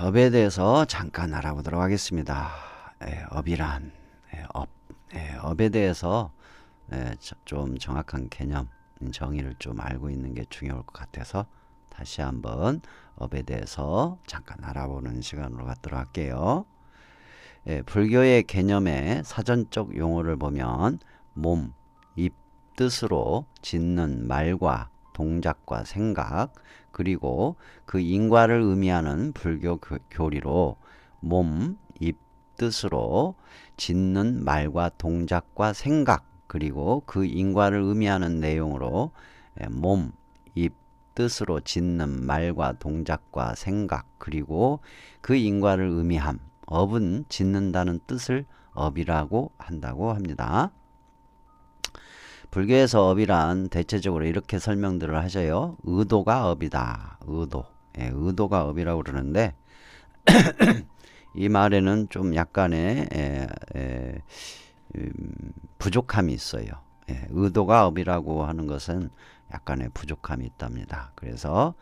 업에 대해서 잠깐 알아보도록 하겠습니다. 예, 업이란 예, 업, 예, 업에 대해서 예, 저- 좀 정확한 개념 정의를 좀 알고 있는 게 중요할 것 같아서 다시 한번 업에 대해서 잠깐 알아보는 시간으로 갖도록 할게요. 예, 불교의 개념의 사전적 용어를 보면 몸, 입, 뜻으로 짓는 말과 동작과 생각 그리고 그 인과를 의미하는 불교 교- 교리로 몸, 입, 뜻으로 짓는 말과 동작과 생각 그리고 그 인과를 의미하는 내용으로 예, 몸, 입, 뜻으로 짓는 말과 동작과 생각 그리고 그 인과를 의미함 업은 짓는다는 뜻을 업이라고 한다고 합니다. 불교에서 업이란 대체적으로 이렇게 설명들을 하셔요. 의도가 업이다. 의도. 예, 의도가 업이라고 그러는데 이 말에는 좀 약간의 에, 에, 음, 부족함이 있어요. 예, 의도가 업이라고 하는 것은 약간의 부족함이 있답니다. 그래서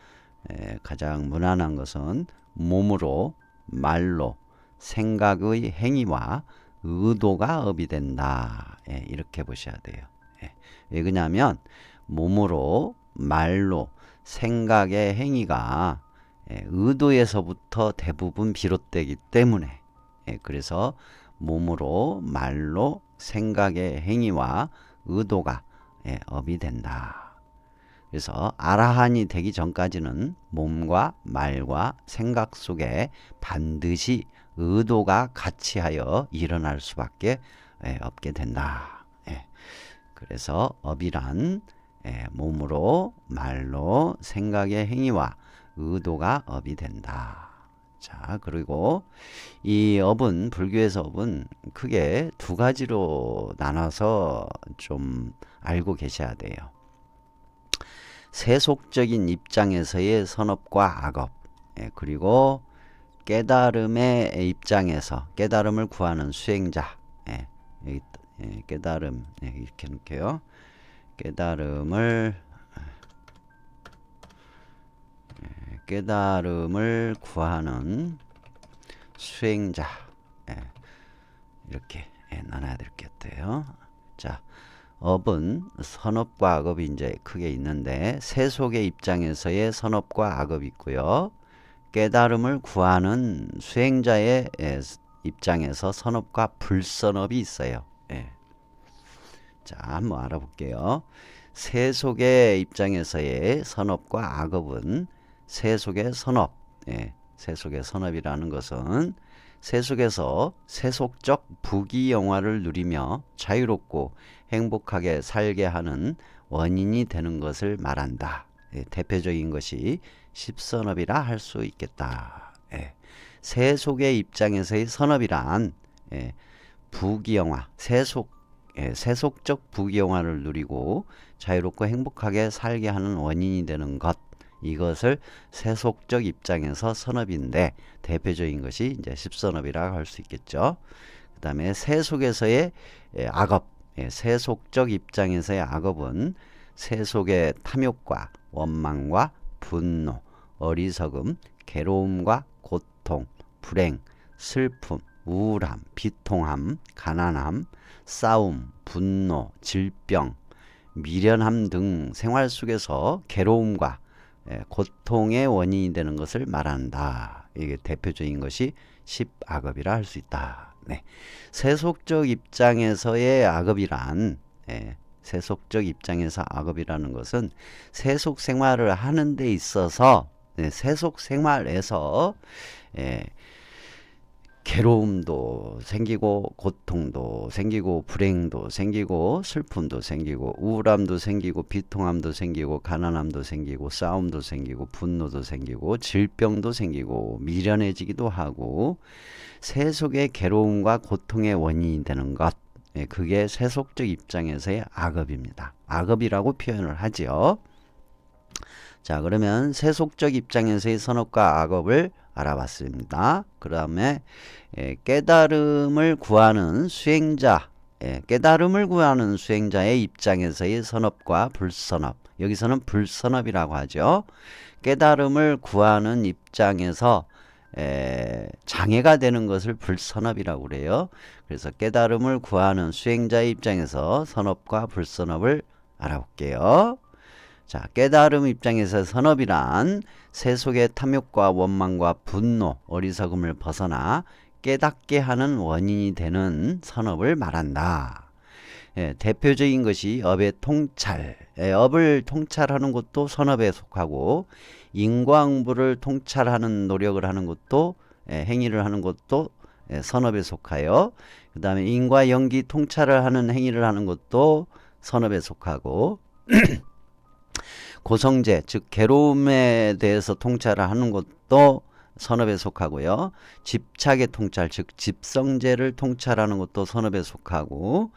에, 가장 무난한 것은 몸으로 말로 생각의 행위와 의도가 업이 된다. 예, 이렇게 보셔야 돼요. 예, 왜 그러냐면 몸으로 말로 생각의 행위가 예, 의도에서부터 대부분 비롯되기 때문에 예, 그래서 몸으로 말로 생각의 행위와 의도가 예, 업이 된다. 그래서 아라한이 되기 전까지는 몸과 말과 생각 속에 반드시 의도가 같이 하여 일어날 수밖에 예, 없게 된다. 예. 그래서 업이란 예, 몸으로 말로 생각의 행위와 의도가 업이 된다. 자, 그리고 이 업은 불교에서 업은 크게 두 가지로 나눠서 좀 알고 계셔야 돼요. 세속적인 입장에서의 선업과 악업, 예, 그리고 깨달음의 입장에서 깨달음을 구하는 수행자, 예, 예, 깨달음 예, 이렇게 놓을게요. 깨달음을 예, 깨달음을 구하는 수행자, 예, 이렇게 예, 나눠야 될 것 같아요. 자, 업은 선업과 악업이 이제 크게 있는데 세속의 입장에서의 선업과 악업이 있고요. 깨달음을 구하는 수행자의 에, 입장에서 선업과 불선업이 있어요. 예. 자, 한번 알아볼게요. 세속의 입장에서의 선업과 악업은 세속의 선업, 예, 세속의 선업이라는 것은 세속에서 세속적 부귀영화를 누리며 자유롭고 행복하게 살게 하는 원인이 되는 것을 말한다. 예, 대표적인 것이 십선업이라 할 수 있겠다. 예, 세속의 입장에서의 선업이란 예, 부귀영화, 세속, 예, 세속적 부귀영화를 누리고 자유롭고 행복하게 살게 하는 원인이 되는 것. 이것을 세속적 입장에서 선업인데 대표적인 것이 이제 십선업이라고 할 수 있겠죠. 그 다음에 세속에서의 예, 악업, 예, 세속적 입장에서의 악업은 세속의 탐욕과 원망과 분노, 어리석음, 괴로움과 고통, 불행, 슬픔, 우울함, 비통함, 가난함, 싸움, 분노, 질병, 미련함 등 생활 속에서 괴로움과 예, 고통의 원인이 되는 것을 말한다. 이게 대표적인 것이 십악업이라 할 수 있다. 네. 세속적 입장에서의 악업이란 예, 세속적 입장에서 악업이라는 것은 세속 생활을 하는 데 있어서 예, 세속 생활에서 예, 괴로움도 생기고 고통도 생기고 불행도 생기고 슬픔도 생기고 우울함도 생기고 비통함도 생기고 가난함도 생기고 싸움도 생기고 분노도 생기고 질병도 생기고 미련해지기도 하고 세속의 괴로움과 고통의 원인이 되는 것 예, 그게 세속적 입장에서의 악업입니다. 악업이라고 표현을 하지요. 자, 그러면 세속적 입장에서의 선업과 악업을 알아봤습니다. 그 다음에 예, 깨달음을 구하는 수행자, 예, 깨달음을 구하는 수행자의 입장에서의 선업과 불선업. 여기서는 불선업이라고 하죠. 깨달음을 구하는 입장에서 에, 장애가 되는 것을 불선업이라고 그래요. 그래서 깨달음을 구하는 수행자의 입장에서 선업과 불선업을 알아볼게요. 자, 깨달음 입장에서 선업이란 세속의 탐욕과 원망과 분노, 어리석음을 벗어나 깨닫게 하는 원인이 되는 선업을 말한다. 예, 대표적인 것이 업의 통찰. 예, 업을 통찰하는 것도 선업에 속하고 인과응보를 통찰하는 노력을 하는 것도 예, 행위를 하는 것도 예, 선업에 속하여 그 다음에 인과 연기 통찰을 하는 행위를 하는 것도 선업에 속하고 고성제 즉 괴로움에 대해서 통찰을 하는 것도 선업에 속하고요. 집착의 통찰 즉 집성제를 통찰하는 것도 선업에 속하고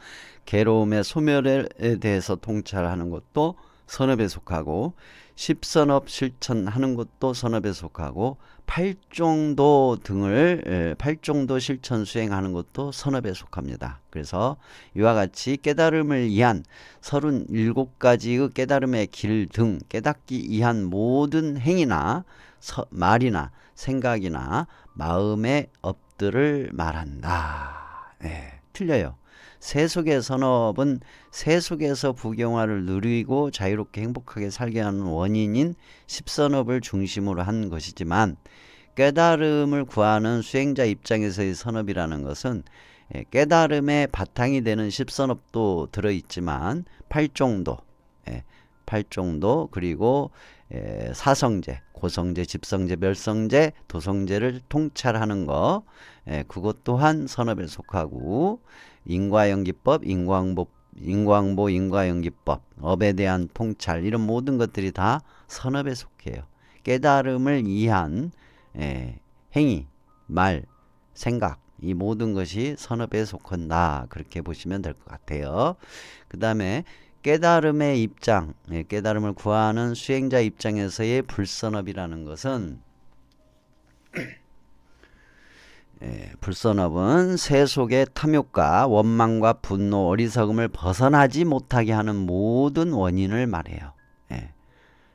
괴로움의 소멸에 대해서 통찰하는 것도 선업에 속하고 십선업 실천하는 것도 선업에 속하고 팔종도 등을 에, 팔종도 실천 수행하는 것도 선업에 속합니다. 그래서 이와 같이 깨달음을 위한 37가지의 깨달음의 길 등 깨닫기 위한 모든 행위나 서, 말이나 생각이나 마음의 업들을 말한다. 예, 틀려요. 세속의 선업은 세속에서 부경화를 누리고 자유롭게 행복하게 살게 하는 원인인 십선업을 중심으로 한 것이지만 깨달음을 구하는 수행자 입장에서의 선업이라는 것은 예, 깨달음의 바탕이 되는 십선업도 들어있지만 팔종도, 예, 팔종도 그리고 예, 사성제, 고성제, 집성제, 멸성제, 도성제를 통찰하는 거, 그것 또한 선업에 속하고 인과연기법, 인광보, 인광보, 인과연기법, 업에 대한 통찰 이런 모든 것들이 다 선업에 속해요. 깨달음을 이해한 예, 행위, 말, 생각 이 모든 것이 선업에 속한다 그렇게 보시면 될 것 같아요. 그 다음에 깨달음의 입장, 예, 깨달음을 구하는 수행자 입장에서의 불선업이라는 것은 불선업은 세 속의 탐욕과 원망과 분노, 어리석음을 벗어나지 못하게 하는 모든 원인을 말해요. 예.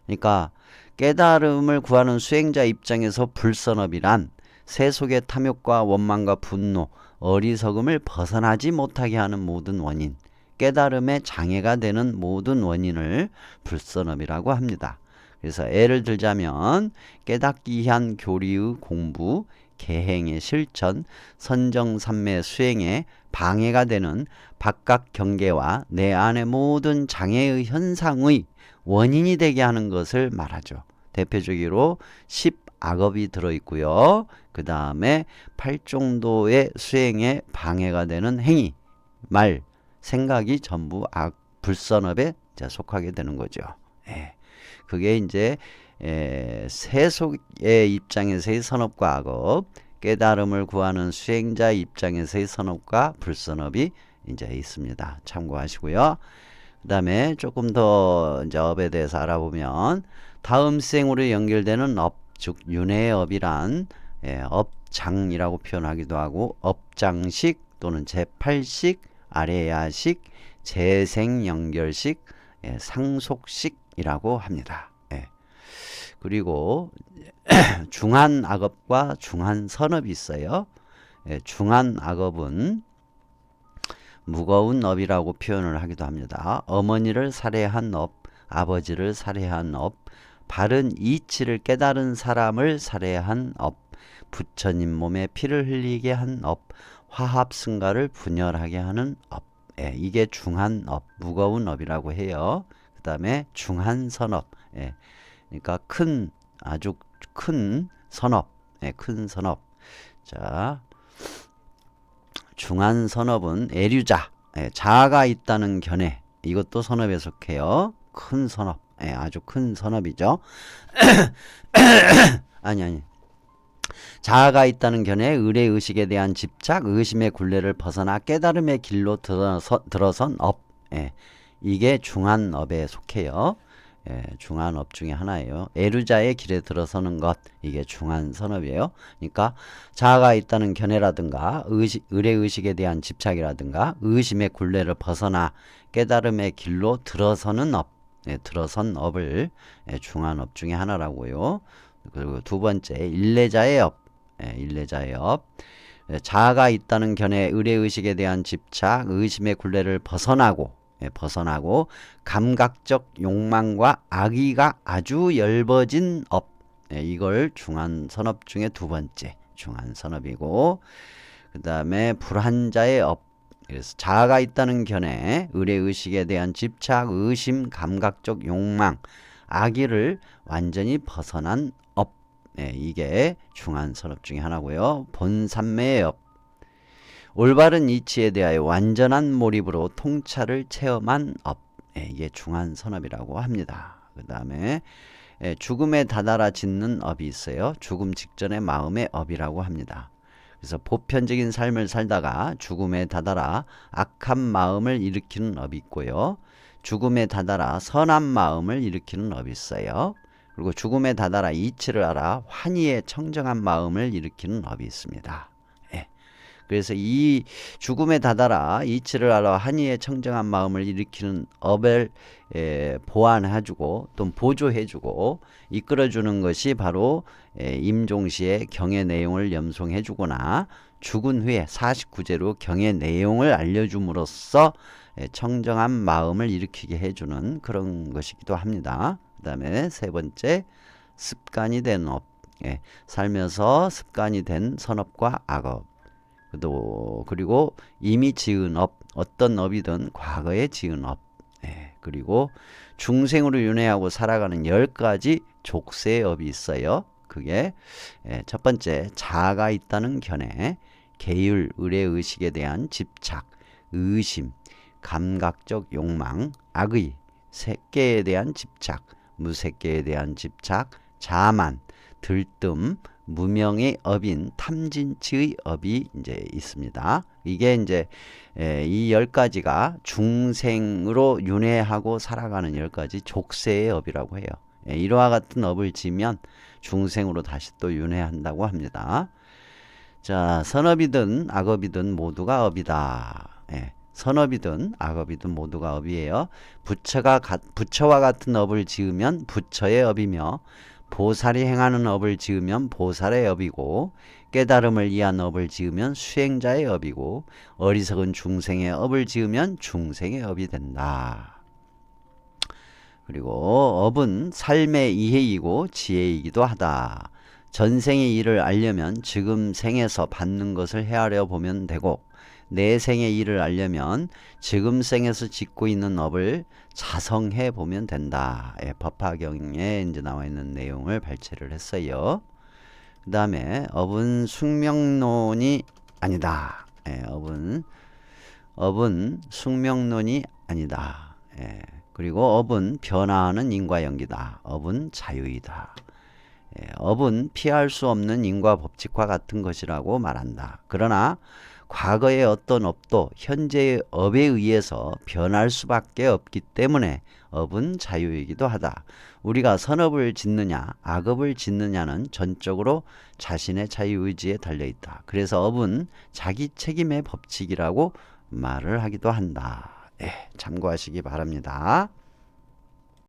그러니까 깨달음을 구하는 수행자 입장에서 불선업이란 세 속의 탐욕과 원망과 분노, 어리석음을 벗어나지 못하게 하는 모든 원인, 깨달음의 장애가 되는 모든 원인을 불선업이라고 합니다. 그래서 예를 들자면 깨닫기 위한 교리의 공부, 계행의 실천, 선정산매 수행에 방해가 되는 바깥 경계와 내 안의 모든 장애의 현상의 원인이 되게 하는 것을 말하죠. 대표적으로 10악업이 들어있고요. 그 다음에 8정도의 수행에 방해가 되는 행위, 말, 생각이 전부 악, 불선업에 속하게 되는 거죠. 예. 그게 이제 에, 세속의 입장에서의 선업과 악업, 깨달음을 구하는 수행자 입장에서의 선업과 불선업이 이제 있습니다. 참고하시고요. 그 다음에 조금 더 이제 업에 대해서 알아보면 다음 생으로 연결되는 업, 즉 윤회의 업이란 예, 업장이라고 표현하기도 하고 업장식 또는 제8식, 아래야식, 재생연결식, 예, 상속식이라고 합니다. 그리고 중한 악업과 중한 선업이 있어요. 예, 중한 악업은 무거운 업이라고 표현을 하기도 합니다. 어머니를 살해한 업, 아버지를 살해한 업, 바른 이치를 깨달은 사람을 살해한 업, 부처님 몸에 피를 흘리게 한 업, 화합 승가를 분열하게 하는 업. 예, 이게 중한 업, 무거운 업이라고 해요. 그 다음에 중한 선업. 예, 그러니까 큰 아주 큰 선업, 네, 큰 선업. 자, 중한 선업은 애류자, 네, 자아가 있다는 견해. 이것도 선업에 속해요. 큰 선업, 네, 아주 큰 선업이죠. 아니 아니. 자아가 있다는 견해, 의뢰 의식에 대한 집착, 의심의 굴레를 벗어나 깨달음의 길로 들어서, 들어선 업. 예, 이게 중한 업에 속해요. 예, 중한 업 중에 하나예요. 에루자의 길에 들어서는 것 이게 중한 선업이에요. 그러니까 자아가 있다는 견해라든가 의식, 의뢰 의식에 대한 집착이라든가 의심의 굴레를 벗어나 깨달음의 길로 들어서는 업, 예, 들어선 업을 예, 중한 업 중에 하나라고요. 그리고 두 번째 일례자의 업, 예, 일례자의 업. 예, 자아가 있다는 견해, 의례의식에 대한 집착, 의심의 굴레를 벗어나고, 예, 벗어나고, 감각적 욕망과 악의가 아주 엷어진 업. 예, 이걸 중한 선업 중에 두 번째 중한 선업이고, 그 다음에 불한자의 업. 그래서 자아가 있다는 견해, 의례의식에 대한 집착, 의심, 감각적 욕망, 악의를 완전히 벗어난 업. 예, 이게 중한 선업 중에 하나고요. 본산매의 업. 올바른 이치에 대하여 완전한 몰입으로 통찰을 체험한 업. 예, 이게 중한 선업이라고 합니다. 그 다음에 예, 죽음에 다다라 짓는 업이 있어요. 죽음 직전의 마음의 업이라고 합니다. 그래서 보편적인 삶을 살다가 죽음에 다다라 악한 마음을 일으키는 업이 있고요. 죽음에 다다라 선한 마음을 일으키는 업이 있어요. 그리고 죽음에 다다라 이치를 알아 환희의 청정한 마음을 일으키는 업이 있습니다. 예. 그래서 이 죽음에 다다라 이치를 알아 환희의 청정한 마음을 일으키는 업을 예, 보완해주고 또 보조해주고 이끌어주는 것이 바로 예, 임종시의 경의 내용을 염송해주거나 죽은 후에 49제로 경의 내용을 알려줌으로써 예, 청정한 마음을 일으키게 해주는 그런 것이기도 합니다. 그 다음에 세 번째 습관이 된 업. 예, 살면서 습관이 된 선업과 악업. 또 그리고 이미 지은 업, 어떤 업이든 과거에 지은 업. 예, 그리고 중생으로 윤회하고 살아가는 열 가지 족쇄의 업이 있어요. 그게 예, 첫 번째 자아가 있다는 견해, 계율, 의례, 의식에 대한 집착, 의심, 감각적 욕망, 악의, 색계에 대한 집착, 무색계에 대한 집착, 자만, 들뜸, 무명의 업인 탐진치의 업이 이제 있습니다. 이게 이제 이 열 가지가 중생으로 윤회하고 살아가는 열 가지 족쇄의 업이라고 해요. 예, 이러한 같은 업을 지면 중생으로 다시 또 윤회한다고 합니다. 자, 선업이든 악업이든 모두가 업이다. 예, 선업이든 악업이든 모두가 업이에요. 부처가 가, 부처와 같은 업을 지으면 부처의 업이며 보살이 행하는 업을 지으면 보살의 업이고 깨달음을 위한 업을 지으면 수행자의 업이고 어리석은 중생의 업을 지으면 중생의 업이 된다. 그리고 업은 삶의 이해이고 지혜이기도 하다. 전생의 일을 알려면 지금 생에서 받는 것을 헤아려 보면 되고 내 생의 일을 알려면 지금 생에서 짓고 있는 업을 자성해 보면 된다. 예, 법화경에 이제 나와 있는 내용을 발췌를 했어요. 그 다음에 업은 숙명론이 아니다. 예, 업은 업은 숙명론이 아니다. 예, 그리고 업은 변화하는 인과 연기다. 업은 자유이다. 예, 업은 피할 수 없는 인과 법칙과 같은 것이라고 말한다. 그러나 과거의 어떤 업도 현재의 업에 의해서 변할 수밖에 없기 때문에 업은 자유이기도 하다. 우리가 선업을 짓느냐, 악업을 짓느냐는 전적으로 자신의 자유의지에 달려 있다. 그래서 업은 자기 책임의 법칙이라고 말을 하기도 한다. 예, 참고하시기 바랍니다.